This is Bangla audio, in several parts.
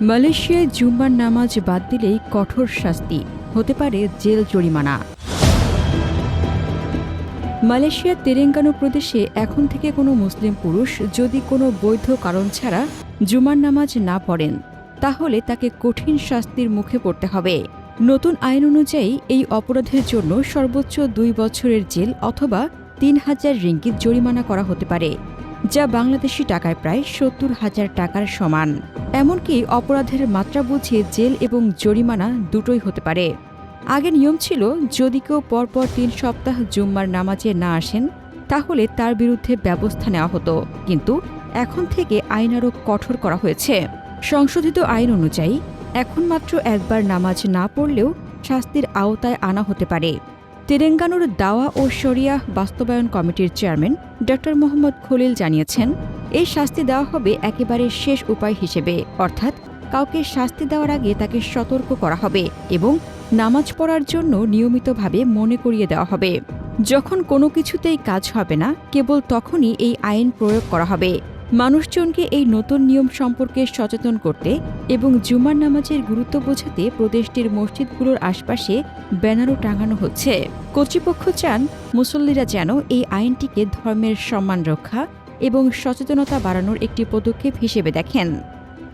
মালয়েশিয়ায় জুম্মার নামাজ বাদ দিলেই কঠোর শাস্তি। হতে পারে জেল জরিমানা। মালয়েশিয়ার তেরেঙ্গানু প্রদেশে এখন থেকে কোনো মুসলিম পুরুষ যদি কোনো বৈধ কারণ ছাড়া জুমার নামাজ না পড়েন, তাহলে তাকে কঠিন শাস্তির মুখে পড়তে হবে। নতুন আইন অনুযায়ী এই অপরাধের জন্য সর্বোচ্চ দুই বছরের জেল অথবা তিন হাজার রিঙ্গিত জরিমানা করা হতে পারে। যা বাংলাদেশি টাকায় প্রায় সত্তর হাজার টাকার সমান। এমনকি অপরাধের মাত্রা বুঝিয়ে জেল এবং জরিমানা দুটোই হতে পারে। আগে নিয়ম ছিল, যদি কেউ পরপর তিন সপ্তাহ জুম্মার নামাজে না আসেন, তাহলে তার বিরুদ্ধে ব্যবস্থা নেওয়া হতো। কিন্তু এখন থেকে আইন আরও কঠোর করা হয়েছে। সংশোধিত আইন অনুযায়ী, এখন মাত্র একবার নামাজ না পড়লেও শাস্তির আওতায় আনা হতে পারে। তেলেঙ্গানুর দাওয়া ও শরিয়াহ বাস্তবায়ন কমিটির চেয়ারম্যান ড মোহাম্মদ খলিল জানিয়েছেন, এই শাস্তি দেওয়া হবে একেবারে শেষ উপায় হিসেবে, অর্থাৎ কাউকে শাস্তি দেওয়ার আগে তাকে সতর্ক করা হবে এবং নামাজ পড়ার জন্য নিয়মিতভাবে মনে করিয়ে দেওয়া হবে। যখন কোনো কিছুতেই কাজ হবে না, কেবল তখনই এই আইন প্রয়োগ করা হবে। মানুষজনকে এই নতুন নিয়ম সম্পর্কে সচেতন করতে এবং জুমার নামাজের গুরুত্ব বোঝাতে প্রদেশটির মসজিদগুলোর আশপাশে ব্যানারও টাঙানো হচ্ছে। কর্তৃপক্ষ চান মুসল্লিরা যেন এই আইনটিকে ধর্মের সম্মান রক্ষা এবং সচেতনতা বাড়ানোর একটি পদক্ষেপ হিসেবে দেখেন।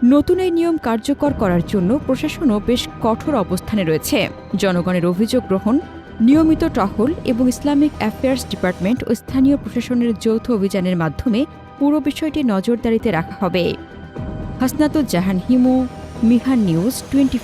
নতুন এই নিয়ম কার্যকর করার জন্য প্রশাসনও বেশ কঠোর অবস্থানে রয়েছে। জনগণের অভিযোগ গ্রহণ নিয়মিত টহল এবং ইসলামিক অ্যাফেয়ার্স ডিপার্টমেন্ট ও স্থানীয় প্রশাসনের যৌথ অভিযানের মাধ্যমে পুরো বিষয়টি নজরদারিতে রাখা হবে। Hasnatuzzahan Himu, Mihan news twenty